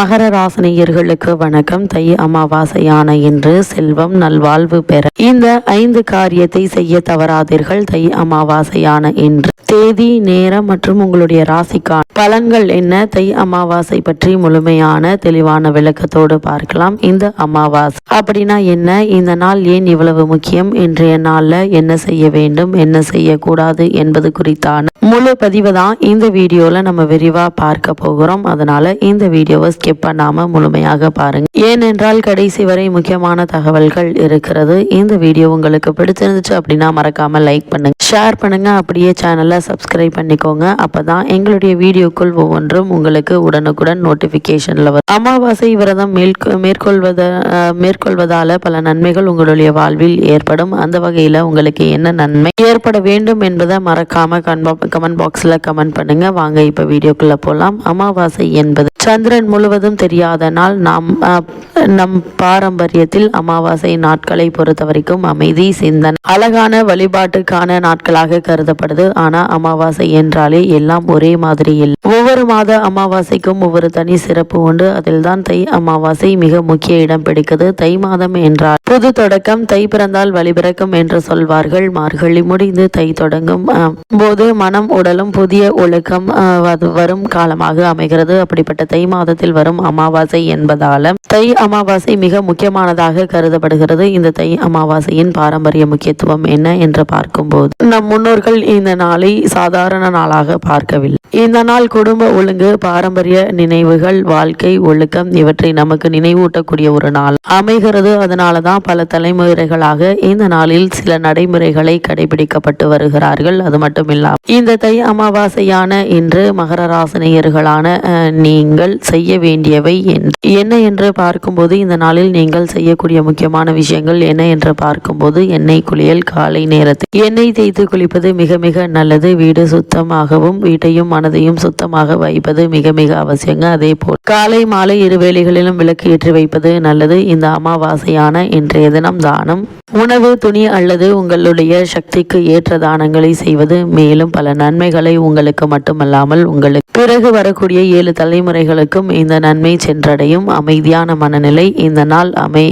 மகர ராசினியர்களுக்கு வணக்கம். தை அமாவாசையான இன்று செல்வம் நல்வாழ்வு பெற இந்த ஐந்து காரியத்தை செய்ய தவறாதீர்கள். தை அமாவாசையான இன்று தேதி நேரம் மற்றும் உங்களுடைய ராசிக்கான பலன்கள் என்ன? தை அமாவாசை பற்றி முழுமையான தெளிவான விளக்கத்தோடு பார்க்கலாம். இந்த அமாவாசை அப்படின்னா என்ன? இந்த நாள் ஏன் இவ்வளவு முக்கியம்? இன்றைய நாள்ல என்ன செய்ய வேண்டும்? என்ன செய்யக்கூடாது? என்பது குறித்தான முழு பதிவு தான் இந்த வீடியோல நம்ம விரிவா பார்க்க போகிறோம். அதனால இந்த வீடியோவை ஸ்கிப் பண்ணாம முழுமையாக பாருங்க. ஏனென்றால் கடைசி வரை முக்கியமான தகவல்கள் இருக்கிறது. இந்த வீடியோ உங்களுக்கு பிடிச்சிருந்துச்சு அப்படின்னா மறக்காம லைக் பண்ணுங்க. ஷேர் பண்ணுங்க. அப்படியே சேனலை சப்ஸ்கிரைப் பண்ணிக்கோங்க. அப்பதான் எங்களுடைய வீடியோக்கள் ஒவ்வொன்றும் உங்களுக்கு உடனுக்குடன் நோட்டிபிகேஷன்ல வரும். அமாவாசை விரதம் மேற்கொ மேற்கொள்வத மேற்கொள்வதால பல நன்மைகள் உங்களுடைய வாழ்வில் ஏற்படும். அந்த வகையில உங்களுக்கு என்ன நன்மை ஏற்பட வேண்டும் என்பதை மறக்காம கமெண்ட் பாக்ஸ்ல கமெண்ட் பண்ணுங்க. வாங்க இப்ப வீடியோக்குள்ள போலாம். அமாவாசை என்பது சந்திரன் முழுவதும் தெரியாத தெரியாதனால் நாம் நம் பாரம்பரியத்தில் அமாவாசை நாட்களை பொறுத்த வரைக்கும் அமைதி சிந்தனை அழகான வழிபாட்டுக்கான நாட்களாக கருதப்படுது. ஆனா அமாவாசை என்றாலே எல்லாம் ஒரே மாதிரி இல்லை. ஒவ்வொரு மாத அமாவாசைக்கும் ஒவ்வொரு தனி சிறப்பு உண்டு. அதில் தான் தை அமாவாசை மிக முக்கிய இடம் பிடிக்குது. தை மாதம் என்றால் புது தொடக்கம் தை பிறந்தால் வழிபிறக்கும் என்று சொல்வார்கள். மார்கழி முடிந்து தை தொடங்கும் போது மனம் உடலும் புதிய ஒழுக்கம் வரும் காலமாக அமைகிறது. அப்படிப்பட்ட தை மாதத்தில் வரும் அமாவாசை என்பதால தை அமாவாசை மிக முக்கியமானதாக கருதப்படுகிறது. இந்த தை அமாவாசையின் பாரம்பரிய முக்கியத்துவம் என்ன என்று பார்க்கும்போது நம் முன்னோர்கள் இந்த நாளை சாதாரண நாளாக பார்க்கவில்லை. இந்த நாள் குடும்ப ஒழுங்கு பாரம்பரிய நினைவுகள் வாழ்க்கை ஒழுக்கம் இவற்றை நமக்கு நினைவூட்டக்கூடிய ஒரு நாள். அமைகிறது. அதனால தான் பல தலைமுறைகளாக இந்த நாளில் சில நடைமுறைகளை கடைபிடிக்கப்பட்டு வருகிறார்கள். அது மட்டும் இல்லாமல் இந்த தை அமாவாசையான இன்று மகர ராசினியர்களான நீங்கள் செய்ய வேண்டியவை என்ன என்று பார்க்கும்போது இந்த நாளில் நீங்கள் செய்யக்கூடிய முக்கியமான விஷயங்கள் என்ன என்று பார்க்கும்போது எண்ணெய் குளியல் காலை நேரத்தில். எண்ணெய் தேய்த்து குளிப்பது மிக மிக நல்லது. வீடு சுத்தமாகவும் வீட்டையும் மனதையும் சுத்தமாக வைப்பது மிக மிக அவசியங்க. அதே போல் காலை மாலை இருவேளைகளிலும் விளக்கு ஏற்றி வைப்பது நல்லது. இந்த அமாவாசையான இன்றைய தினம் தானம். உணவு துணி அல்லது உங்களுடைய சக்திக்கு ஏற்ற தானங்களை செய்வது. மேலும் பல நன்மைகளை உங்களுக்கு மட்டுமல்லாமல் உங்களுக்கு பிறகு வரக்கூடிய ஏழு தலைமுறைகளுக்கும் இந்த நன்மை சென்றடையும். அமைதியான மனநிலை. இந்த நாள் அமை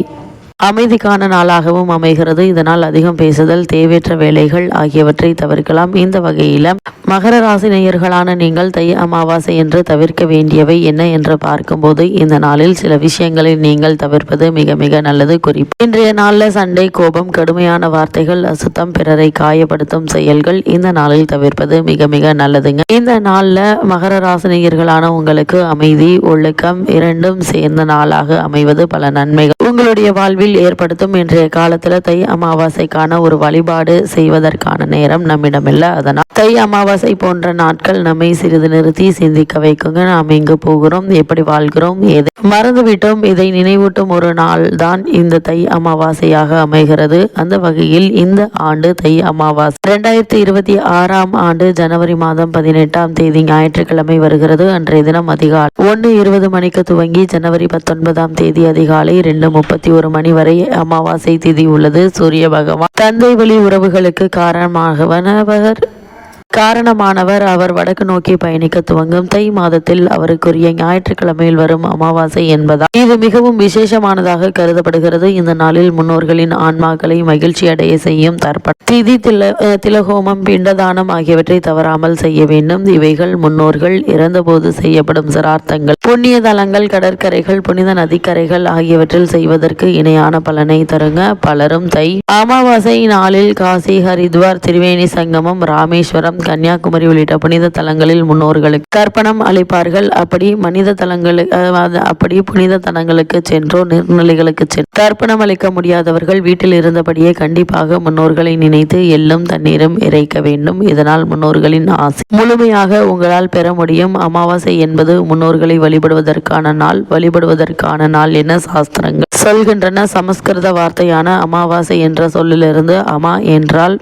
அமைதிக்கான நாளாகவும் அமைகிறது. இதனால் அதிகம் பேசுதல் தேவையற்ற வேலைகள் ஆகியவற்றை தவிர்க்கலாம். இந்த வகையில மகர ராசி நேயர்களான நீங்கள் தை அமாவாசை என்று தவிர்க்க வேண்டியவை என்ன என்று பார்க்கும்போது இந்த நாளில் சில விஷயங்களை நீங்கள் தவிர்ப்பது மிக மிக நல்லது. குறிப்பு இன்றைய நாளில் சண்டை கோபம் கடுமையான வார்த்தைகள் அசுத்தம் பிறரை காயப்படுத்தும் செயல்கள் இந்த நாளில் தவிர்ப்பது மிக மிக நல்லதுங்க. இந்த நாளில் மகர ராசினியர்களான உங்களுக்கு அமைதி ஒழுக்கம் இரண்டும் சேர்ந்த நாளாக அமைவது பல நன்மைகள். உங்களுடைய வாழ்வில் ஏற்படுத்தும் இன்றைய காலத்துல தை அமாவாசைக்கான ஒரு வழிபாடு செய்வதற்கான நேரம் நம்மிடமில்லை. அதனால் தை அமாவாசை போன்ற நாட்கள் நம்மை சிறிது நிறுத்தி சிந்திக்க வைக்குங்க. நாம் எங்கு போகிறோம்? எப்படி வாழ்கிறோம்? எதை மறந்துவிட்டோம்? இதை நினைவூட்டும் ஒரு நாள் தான் இந்த தை அமாவாசையாக அமைகிறது. அந்த வகையில் இந்த ஆண்டு தை அமாவாசை இரண்டாயிரத்தி இருபத்தி ஆறாம் ஆண்டு ஜனவரி மாதம் பதினெட்டாம் தேதி ஞாயிற்றுக்கிழமை வருகிறது. அன்றைய தினம் அதிகாலை ஒன்று இருபது மணிக்கு துவங்கி ஜனவரி பத்தொன்பதாம் தேதி அதிகாலை ரெண்டு முப்பத்தி ஒரு மணி வரை அமாவாசை திதி உள்ளது. சூரிய பகவான் தந்தை வழி உறவுகளுக்கு காரணமாகவனவர் காரணமானவர் அவர் வடக்கு நோக்கி பயணிக்க துவங்கும். தை மாதத்தில் அவருக்குரிய ஞாயிற்றுக்கிழமையில் வரும் அமாவாசை என்பதால் இது மிகவும் விசேஷமானதாக கருதப்படுகிறது. இந்த நாளில் முன்னோர்களின் ஆன்மாக்களை மகிழ்ச்சி அடைய செய்யும் தர்ப்பணம். திதி தில திலகோமம் பிண்டதானம் ஆகியவற்றை தவறாமல் செய்ய வேண்டும். இவைகள் முன்னோர்கள் இறந்தபோது செய்யப்படும் சிரார்த்தங்கள். புண்ணிய தலங்கள் கடற்கரைகள் புனித நதிக்கரைகள் ஆகியவற்றில் செய்வதற்கு இணையான பலனை தருங்க. பலரும் தை அமாவாசை நாளில் காசி ஹரித்வார் திரிவேணி சங்கமம் ராமேஸ்வரம் கன்னியாகுமரி உள்ளிட்ட புனித தலங்களில் முன்னோர்களுக்கு தர்ப்பணம் அளிப்பார்கள். அப்படி மனித தலங்களுக்கு அப்படி புனித தலங்களுக்கு சென்றோ நீர்நிலைகளுக்கு சென்று தர்ப்பணம் அளிக்க முடியாதவர்கள் வீட்டில் இருந்தபடியே கண்டிப்பாக முன்னோர்களை நினைத்து எள்ளும் தண்ணீரும் இறைக்க வேண்டும். இதனால் முன்னோர்களின் ஆசை முழுமையாக உங்களால் பெற முடியும். அமாவாசை என்பது முன்னோர்களை வழிபடுவதற்கான நாள் வழிபடுவதற்கான நாள் என சாஸ்திரங்கள் சொல்கின்றன. சமஸ்கிருத வார்த்தையான அமாவாசை என்ற சொல்லிலிருந்து அமா என்றால்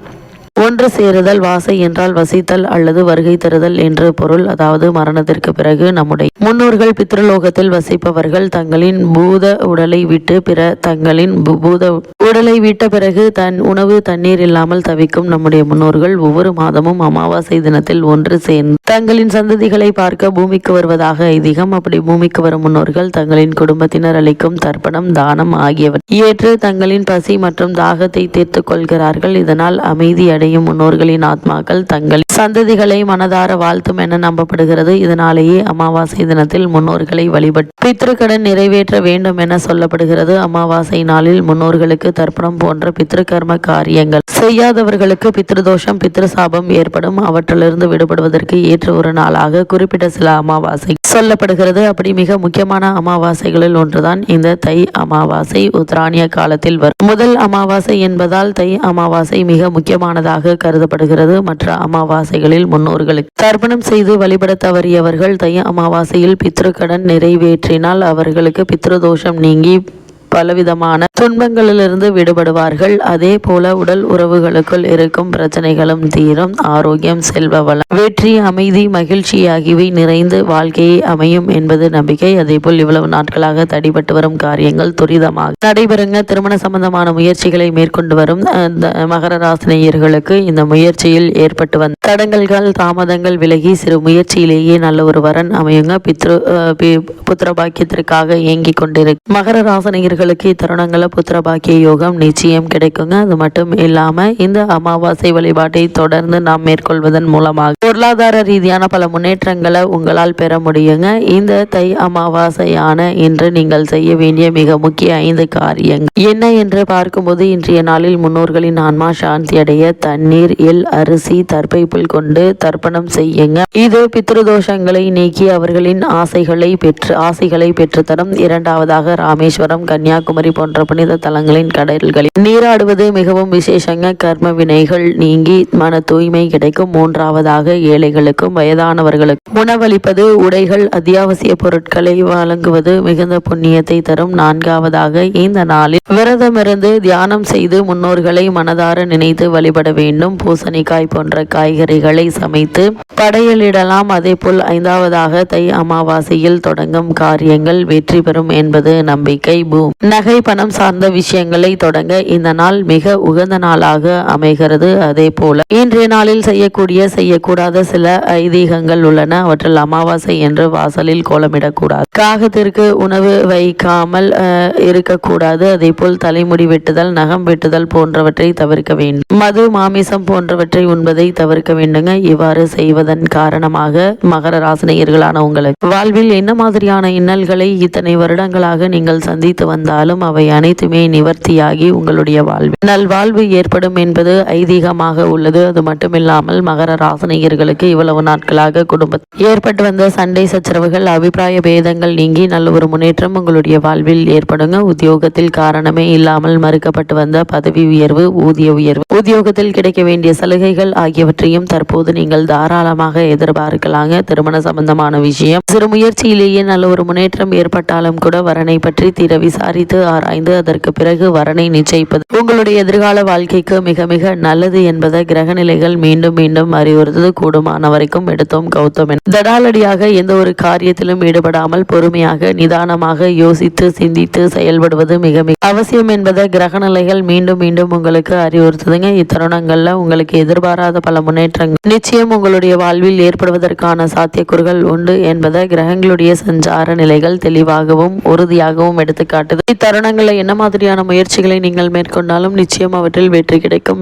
ஒன்று சேருதல் வாசை என்றால் வசித்தல் அல்லது வருகை தருதல் என்று பொருள். அதாவது மரணத்திற்கு பிறகு நம்முடைய முன்னோர்கள் பித்ருலோகத்தில் வசிப்பவர்கள் தங்களின் பூத உடலை விட்டு பிற தங்களின் பூத உடலை விட்ட பிறகு தன் உணவு தண்ணீர் இல்லாமல் தவிக்கும் நம்முடைய முன்னோர்கள் ஒவ்வொரு மாதமும் அமாவாசை தினத்தில் ஒன்று சேர்ந்து தங்களின் சந்ததிகளை பார்க்க பூமிக்கு வருவதாக ஐதீகம். அப்படி பூமிக்கு வரும் முன்னோர்கள் தங்களின் குடும்பத்தினர் அளிக்கும் தர்ப்பணம் தானம் ஆகியவற்றை ஏற்று தங்களின் பசி மற்றும் தாகத்தை தீர்த்து கொள்கிறார்கள். இதனால் அமைதி அடையும் முன்னோர்களின் ஆத்மாக்கள் தங்கள் சந்ததிகளை மனதார வாழ்த்தும் என நம்பப்படுகிறது. இதனாலேயே அமாவாசை தினத்தில் முன்னோர்களை வழிபட்டு பித்ருக்கடன் நிறைவேற்ற வேண்டும் என சொல்லப்படுகிறது. அமாவாசை நாளில் முன்னோர்களுக்கு தர்ப்பணம் போன்ற பித்ருகர்ம காரியங்கள். செய்யாதவர்களுக்கு பித்ருதோஷம் பித்ருசாபம் ஏற்படும். அவற்றிலிருந்து விடுபடுவதற்கு ஏற்ற ஒரு நாளாக குறிப்பிட்ட சில அமாவாசை சொல்லப்படுகிறது. அப்படி மிக முக்கியமான அமாவாசைகளில் ஒன்றுதான் இந்த தை அமாவாசை. உத்ராணிய காலத்தில் வரும். முதல் அமாவாசை என்பதால் தை அமாவாசை மிக முக்கியமானதாக கருதப்படுகிறது. மற்ற அமாவாசைகளில் முன்னோர்களுக்கு தர்ப்பணம் செய்து வழிபட தவறியவர்கள் தை அமாவாசையில் பித்ருக்கடன் நிறைவேற்றினால் அவர்களுக்கு பித்ருதோஷம் நீங்கி பலவிதமான துன்பங்களிலிருந்து விடுபடுவார்கள். அதே போல உடல் உறவுகளுக்குள் இருக்கும் பிரச்சனைகளும் தீரும். ஆரோக்கியம் செல்வ வளம் வெற்றி அமைதி மகிழ்ச்சி ஆகியவை நிறைந்து வாழ்க்கையை அமையும் என்பது நம்பிக்கை. அதேபோல் இவ்வளவு நாட்களாக தடைபட்டு வரும் காரியங்கள் துரிதமாக நடைபெறுங்க. திருமண சம்பந்தமான முயற்சிகளை மேற்கொண்டு வரும் மகர ராசினியர்களுக்கு இந்த முயற்சியில் ஏற்பட்டு வந்த தடங்கல்கள் தாமதங்கள் விலகி சிறு முயற்சியிலேயே நல்ல ஒரு வரன் அமையுங்க. பித்ரு புத்திர பாக்கியத்திற்காக இயங்கிக் கொண்டிருக்கு மகர ராசனியர்களுக்கு இத்தருணங்களில் புத்திர பாக்கிய யோகம் நிச்சயம் கிடைக்குங்க. அது மட்டும் இல்லாம இந்த அமாவாசை வழிபாட்டை தொடர்ந்து நாம் மேற்கொள்வதன் மூலமாக பொருளாதார ரீதியான பல முன்னேற்றங்களை உங்களால் பெற முடியுங்க. இந்த தை அமாவாசையான இன்று நீங்கள் செய்ய வேண்டிய மிக முக்கிய ஐந்து காரியங்கள். என்ன என்று பார்க்கும்போது இன்றைய நாளில் முன்னோர்களின் ஆன்மா சாந்தி அடைய தண்ணீர் எல் அரிசி தற்பை புல் கொண்டு தர்ப்பணம் செய்யுங்க. இது பித்ருதோஷங்களை நீக்கி அவர்களின் ஆசைகளை பெற்று ஆசைகளை பெற்றுத்தரும் இரண்டாவதாக ராமேஸ்வரம் கன்னியாகுமரி போன்ற புனித தலங்களின் கடல்களில் நீராடுவது மிகவும் விசேஷங்க. கர்ம வினைகள் நீங்கி மன தூய்மை கிடைக்கும். மூன்றாவதாக ஏழைகளுக்கும் வயதானவர்களுக்கும் உணவளிப்பது உடைகள் அத்தியாவசிய பொருட்களை வழங்குவது மிகுந்த புண்ணியத்தை தரும். நான்காவதாக இந்த நாளில் விரதமிருந்து தியானம் செய்து முன்னோர்களை மனதார நினைத்து வழிபட வேண்டும். பூசணிக்காய் போன்ற காய்கறிகளை சமைத்து படையலிடலாம். அதேபோல் ஐந்தாவதாக தை அமாவாசையில் தொடங்கும் காரியங்கள் வெற்றி பெறும் என்பது நம்பிக்கை. பூம் நகை பணம் சார்ந்த விஷயங்களை தொடங்க இந்த நாள் மிக உகந்த நாளாக அமைகிறது. அதே போல இன்றைய நாளில் செய்யக்கூடிய செய்யக்கூடாத சில ஐதீகங்கள் உள்ளன. அவற்றில் அமாவாசை என்று வாசலில் கோலமிடக்கூடாது. காகத்திற்கு உணவு வைக்காமல் இருக்கக்கூடாது. அதே போல் தலைமுடி வெட்டுதல் நகம் வெட்டுதல் போன்றவற்றை தவிர்க்க வேண்டும். மது மாமிசம் போன்றவற்றை உண்பதை தவிர்க்க வேண்டுங்க. இவ்வாறு செய்வதன் காரணமாக மகர ராசினியர்களான உங்களுக்கு வாழ்வில் என்ன மாதிரியான இன்னல்களை இத்தனை வருடங்களாக நீங்கள் சந்தித்து வந்த இருந்தாலும் அவை அனைத்துமே நிவர்த்தியாகி உங்களுடைய வாழ்வு நல்வாழ்வு ஏற்படும் என்பது ஐதீகமாக உள்ளது. அது மட்டுமில்லாமல் மகர ராசனையர்களுக்கு இவ்வளவு நாட்களாக குடும்ப ஏற்பட்டு வந்த சண்டை சச்சரவுகள் அபிப்பிராய பேதங்கள் நீங்கி நல்ல ஒரு முன்னேற்றம் உங்களுடைய வாழ்வில் ஏற்படுங்க. உத்தியோகத்தில் காரணமே இல்லாமல் மறுக்கப்பட்டு வந்த பதவி உயர்வு ஊதிய உயர்வு உத்தியோகத்தில் கிடைக்க வேண்டிய சலுகைகள் ஆகியவற்றையும் தற்போது நீங்கள் தாராளமாக எதிர்பார்க்கலாங்க. திருமண சம்பந்தமான விஷயம். சிறு முயற்சியிலேயே நல்ல ஒரு முன்னேற்றம் ஏற்பட்டாலும் கூட வரனை பற்றி தீர விசாரித்து ஆராய்ந்து அதற்கு பிறகு வரனை நிச்சயிப்பது. உங்களுடைய எதிர்கால வாழ்க்கைக்கு மிக மிக நல்லது என்பதை கிரக நிலைகள் மீண்டும் மீண்டும் அறிவுறுத்தது. கூடுமான வரைக்கும் எடுத்தோம் கௌதம் என. தடாலடியாக எந்த ஒரு காரியத்திலும் ஈடுபடாமல் பொறுமையாக நிதானமாக யோசித்து சிந்தித்து செயல்படுவது மிக மிக அவசியம் என்பதை கிரக நிலைகள் மீண்டும் மீண்டும் உங்களுக்கு அறிவுறுத்துதுங்க. இத்தருணங்கள்ல உங்களுக்கு எதிர்பாராத பல முன்னேற்றங்கள். நிச்சயம் உங்களுடைய வாழ்வில் ஏற்படுவதற்கான சாத்தியக்கூறுகள் உண்டு என்பதை கிரகங்களுடைய சஞ்சார நிலைகள் தெளிவாகவும் உறுதியாகவும் எடுத்துக்காட்டுது. இத்தருணங்களில் என்ன மாதிரியான முயற்சிகளை நீங்கள் மேற்கொண்டாலும் நிச்சயம் அவற்றில் வெற்றி கிடைக்கும்.